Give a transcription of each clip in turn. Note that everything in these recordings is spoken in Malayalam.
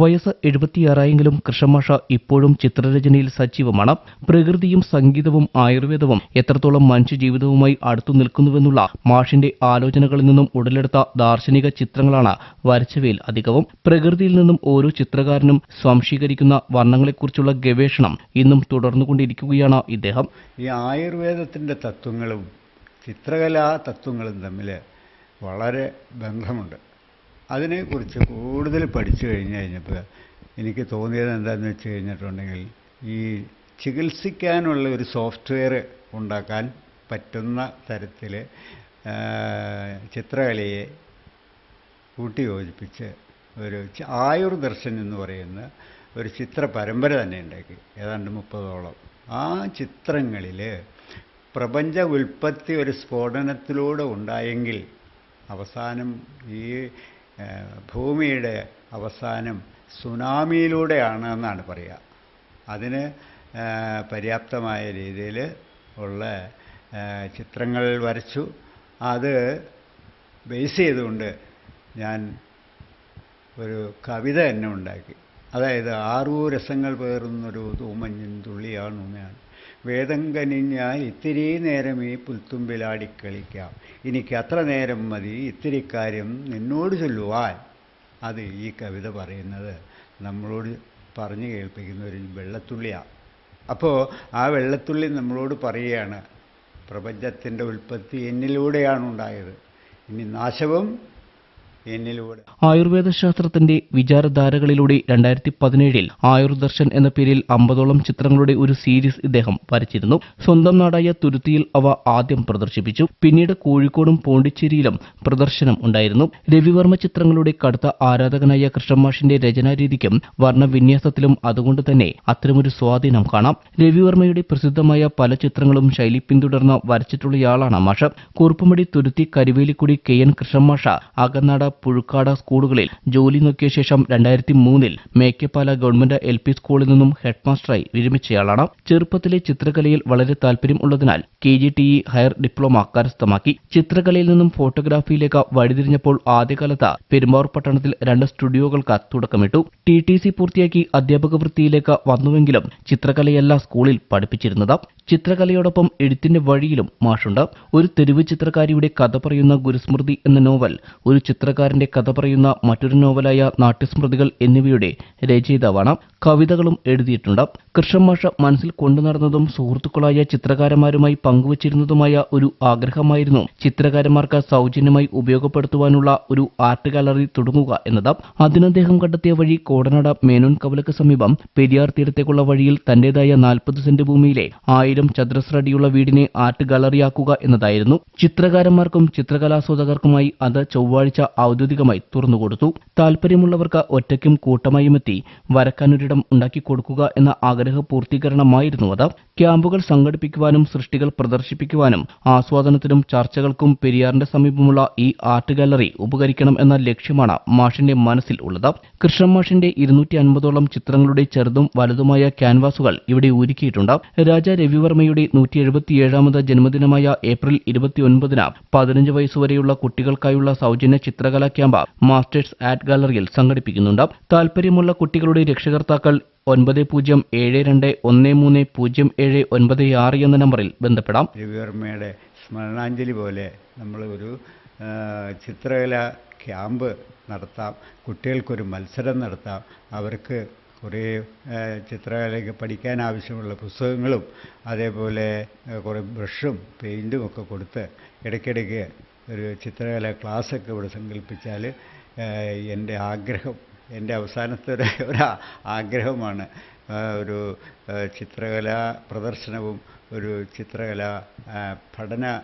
വയസ്സ് എഴുപത്തിയാറായെങ്കിലും കൃഷ്ണമാഷ ഇപ്പോഴും ചിത്രരചനയിൽ സജീവമാണ്. പ്രകൃതിയും സംഗീതവും ആയുർവേദവും എത്രത്തോളം മനുഷ്യജീവിതവുമായി അടുത്തു നിൽക്കുന്നുവെന്നുള്ള മാഷിന്റെ ആലോചനകളിൽ നിന്നും ഉടലെടുത്ത ദാർശനിക ചിത്രങ്ങളാണ് വരച്ചവയിൽ അധികവും. പ്രകൃതിയിൽ നിന്നും ഓരോ ചിത്രകാരനും സ്വാംശീകരിക്കുന്ന വർണങ്ങളെക്കുറിച്ചുള്ള ഗവേഷണം ഇന്നും തുടർന്നുകൊണ്ടിരിക്കുകയാണ് ഇദ്ദേഹം. ഈ ആയുർവേദത്തിന്റെ തത്വങ്ങളും ചിത്രകലാ തത്വങ്ങളും തമ്മിൽ വളരെ ബന്ധമുണ്ട്. അതിനെക്കുറിച്ച് കൂടുതൽ പഠിച്ചു കഴിഞ്ഞ് കഴിഞ്ഞപ്പോൾ എനിക്ക് തോന്നിയത് എന്താണെന്ന് വെച്ച് കഴിഞ്ഞിട്ടുണ്ടെങ്കിൽ ഈ ചികിത്സിക്കാനുള്ള ഒരു സോഫ്റ്റ്വെയർ ഉണ്ടാക്കാൻ പറ്റുന്ന തരത്തിൽ ചിത്രകലയെ കൂട്ടിയോജിപ്പിച്ച് ഒരു ആയുർദർശൻ ആയുർ ദർശൻ എന്ന് പറയുന്ന ഒരു ചിത്ര പരമ്പര തന്നെ ഉണ്ടാക്കി. ഏതാണ്ട് മുപ്പതോളം. ആ ചിത്രങ്ങളിൽ പ്രപഞ്ച ഉൽപ്പത്തി ഒരു സ്ഫോടനത്തിലൂടെ ഉണ്ടായെങ്കിൽ അവസാനം ഈ ഭൂമിയുടെ അവസാനം സുനാമിയിലൂടെയാണ് എന്നാണ് പറയുക. അതിന് പര്യാപ്തമായ രീതിയിൽ ഉള്ള ചിത്രങ്ങൾ വരച്ചു. അത് ബേസ് ചെയ്തുകൊണ്ട് ഞാൻ ഒരു കവിത തന്നെ ഉണ്ടാക്കി. അതായത് ആറൂ രസങ്ങൾ പേറുന്നൊരു തൂമഞ്ഞിൻ തുള്ളിയാണ് ഉമ്മയാണ് വേദം കനിഞ്ഞാൽ ഇത്തിരി നേരം ഈ പുൽത്തുമ്പിലാടിക്കളിക്കാം എനിക്ക് അത്ര നേരം മതി ഇത്തിരി കാര്യം നിന്നോട് ചൊല്ലുവാൻ. അത് ഈ കവിത പറയുന്നത് നമ്മളോട് പറഞ്ഞു കേൾപ്പിക്കുന്ന ഒരു വെള്ളത്തുള്ളിയാണ് അപ്പോൾ ആ വെള്ളത്തുള്ളി നമ്മളോട് പറയുകയാണ് പ്രപഞ്ചത്തിന്റെ ഉൽപ്പത്തി എന്നിലൂടെയാണ് ഉണ്ടായത് ഇനി നാശവും എന്നിലൂടെ. ആയുർവേദ ശാസ്ത്രത്തിന്റെ വിചാരധാരകളിലൂടെ രണ്ടായിരത്തി പതിനേഴിൽ ആയുർദർശൻ എന്ന പേരിൽ അമ്പതോളം ചിത്രങ്ങളുടെ ഒരു സീരീസ് ഇദ്ദേഹം വരച്ചിരുന്നു. സ്വന്തം നാടായ തുരുത്തിയിൽ അവ ആദ്യം പ്രദർശിപ്പിച്ചു. പിന്നീട് കോഴിക്കോടും പോണ്ടിച്ചേരിയിലും പ്രദർശനം ഉണ്ടായിരുന്നു. രവിവർമ്മ ചിത്രങ്ങളുടെ കടുത്ത ആരാധകനായ കൃഷ്ണമാഷിന്റെ രചനാരീതിക്കും വർണവിന്യാസത്തിലും അതുകൊണ്ട് തന്നെ അത്തരമൊരു സ്വാധീനം കാണാം. രവിവർമ്മയുടെ പ്രസിദ്ധമായ പല ചിത്രങ്ങളും ശൈലി പിന്തുടർന്ന് വരച്ചിട്ടുള്ളയാളാണ് മാഷ. കുറുപ്പുമടി തുരുത്തി കരുവേലിക്കുടി കെ എൻ കൃഷ്ണമാഷ അകന്നാട പുഴുക്കാട് സ്കൂളുകളിൽ ജോലി നോക്കിയ ശേഷം രണ്ടായിരത്തി മൂന്നിൽ മേക്കപ്പാല ഗവൺമെന്റ് എൽ പി സ്കൂളിൽ നിന്നും ഹെഡ്മാസ്റ്ററായി വിരമിച്ചയാളാണ്. ചെറുപ്പത്തിലെ ചിത്രകലയിൽ വളരെ താല്പര്യം ഉള്ളതിനാൽ K G T E higher diploma കരസ്ഥമാക്കി ചിത്രകലയിൽ നിന്നും ഫോട്ടോഗ്രാഫിയിലേക്ക് വഴിതിരിഞ്ഞപ്പോൾ ആദ്യകാലത്ത് പെരുമ്പാവൂർ പട്ടണത്തിൽ രണ്ട് സ്റ്റുഡിയോകൾക്ക് തുടക്കമിട്ടു. ടി ടി സി പൂർത്തിയാക്കി അധ്യാപക വൃത്തിയിലേക്ക് വന്നുവെങ്കിലും ചിത്രകലയല്ല സ്കൂളിൽ പഠിപ്പിച്ചിരുന്നത്. ചിത്രകലയോടൊപ്പം എഴുത്തിന്റെ വഴിയിലും മാഷുണ്ട്. ഒരു തെരുവ് ചിത്രകാരിയുടെ കഥ പറയുന്ന ഗുരുസ്മൃതി എന്ന നോവൽ ഒരു ചിത്രകാരന്റെ കഥ പറയുന്ന മറ്റൊരു നോവലായ നാട്യസ്മൃതികൾ എന്നിവയുടെ രചയിതാവാണ്. കവിതകളും എഴുതിയിട്ടുണ്ട്. കൃഷ്ണമാഷ മനസ്സിൽ കൊണ്ടു നടന്നതും സുഹൃത്തുക്കളായ ചിത്രകാരന്മാരുമായി പങ്കുവച്ചിരുന്നതുമായ ഒരു ആഗ്രഹമായിരുന്നു ചിത്രകാരന്മാർക്ക് സൗജന്യമായി ഉപയോഗപ്പെടുത്തുവാനുള്ള ഒരു ആർട്ട് ഗാലറി തുടങ്ങുക എന്നത്. അതിനദ്ദേഹം കണ്ടെത്തിയ വഴി കോടനാട് മേനോൻ കവലക്ക് സമീപം പെരിയാർ തീരത്തേക്കുള്ള വഴിയിൽ തന്റേതായ നാൽപ്പത് സെന്റ് ഭൂമിയിലെ ആയിരം ചതുരശ്ര അടിയുള്ള വീടിനെ ആർട്ട് ഗാലറിയാക്കുക എന്നതായിരുന്നു. ചിത്രകാരന്മാർക്കും ചിത്രകലാസ്വാദകർക്കുമായി അത് ചൊവ്വാഴ്ച ഔദ്യോഗികമായി തുറന്നുകൊടുത്തു. താല്പര്യമുള്ളവർക്ക് ഒറ്റയ്ക്കും കൂട്ടമായും എത്തി വരക്കാനൊരിടം ഉണ്ടാക്കി കൊടുക്കുക എന്ന ആഗ്രഹ പൂർത്തീകരണമായിരുന്നു അത്. ക്യാമ്പുകൾ സംഘടിപ്പിക്കുവാനും സൃഷ്ടികൾ പ്രദർശിപ്പിക്കുവാനും ആസ്വാദനത്തിനും ചർച്ചകൾക്കും പെരിയാറിന്റെ സമീപമുള്ള ഈ ആർട്ട് ഗാലറി ഉപകരിക്കണം എന്ന ലക്ഷ്യമാണ് മാഷിന്റെ മനസ്സിൽ ഉള്ളത്. കൃഷ്ണൻ മാഷിന്റെ ഇരുന്നൂറ്റി അൻപതോളം ചിത്രങ്ങളുടെ ചെറുതും വലുതുമായ ക്യാൻവാസുകൾ ഇവിടെ ഒരുക്കിയിട്ടുണ്ട്. രാജ രവിവർമ്മയുടെ നൂറ്റി എഴുപത്തിയേഴാമത് ജന്മദിനമായ ഏപ്രിൽ ഇരുപത്തിയൊൻപതിന് പതിനഞ്ച് വയസ്സുവരെയുള്ള കുട്ടികൾക്കായുള്ള സൗജന്യ ചിത്രകലാ ക്യാമ്പ് മാസ്റ്റേഴ്സ് ആർട്ട് ഗാലറിയിൽ സംഘടിപ്പിക്കുന്നുണ്ട്. താൽപ്പര്യമുള്ള കുട്ടികളുടെ രക്ഷകർത്താക്കൾ ഒൻപത് പൂജ്യം ഏഴ് രണ്ട് ഒന്ന് മൂന്ന് പൂജ്യം ഏഴ് ഒൻപത് ആറ് എന്ന നമ്പറിൽ ബന്ധപ്പെടാം. രവിവർമ്മയുടെ സ്മരണാഞ്ജലി പോലെ നമ്മൾ ഒരു ചിത്രകല ക്യാമ്പ് നടത്താം. കുട്ടികൾക്കൊരു മത്സരം നടത്താം. അവർക്ക് കുറേ ചിത്രകലയ്ക്ക് പഠിക്കാൻ ആവശ്യമുള്ള പുസ്തകങ്ങളും അതേപോലെ കുറേ ബ്രഷും പെയിന്റും ഒക്കെ കൊടുത്ത് ഇടയ്ക്കിടയ്ക്ക് ഒരു ചിത്രകല ക്ലാസ്സൊക്കെ ഇവിടെ സങ്കല്പിച്ചാൽ എന്റെ ആഗ്രഹം എന്റെ അവസാനത്തെ ഒരു ഒരു ആഗ്രഹമാണ് ഒരു ചിത്രകലാ പ്രദർശനവും ഒരു ചിത്രകല പഠന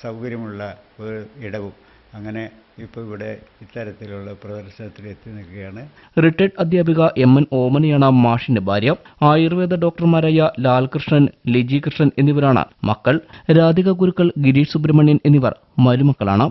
സൗകര്യമുള്ള ഒരു ഇടവും. അങ്ങനെ ഇപ്പോൾ ഇവിടെ ഇത്തരത്തിലുള്ള പ്രദർശനത്തിൽ എത്തി നിൽക്കുകയാണ്. റിട്ടയർഡ് അധ്യാപിക എം എൻ ഓമനയാണ് മാഷിന്റെ ഭാര്യ. ആയുർവേദ ഡോക്ടർമാരായ ലാൽകൃഷ്ണൻ ലിജി കൃഷ്ണൻ എന്നിവരാണ് മക്കൾ. രാധിക ഗുരുക്കൾ ഗിരീഷ് സുബ്രഹ്മണ്യൻ എന്നിവർ മരുമക്കളാണ്.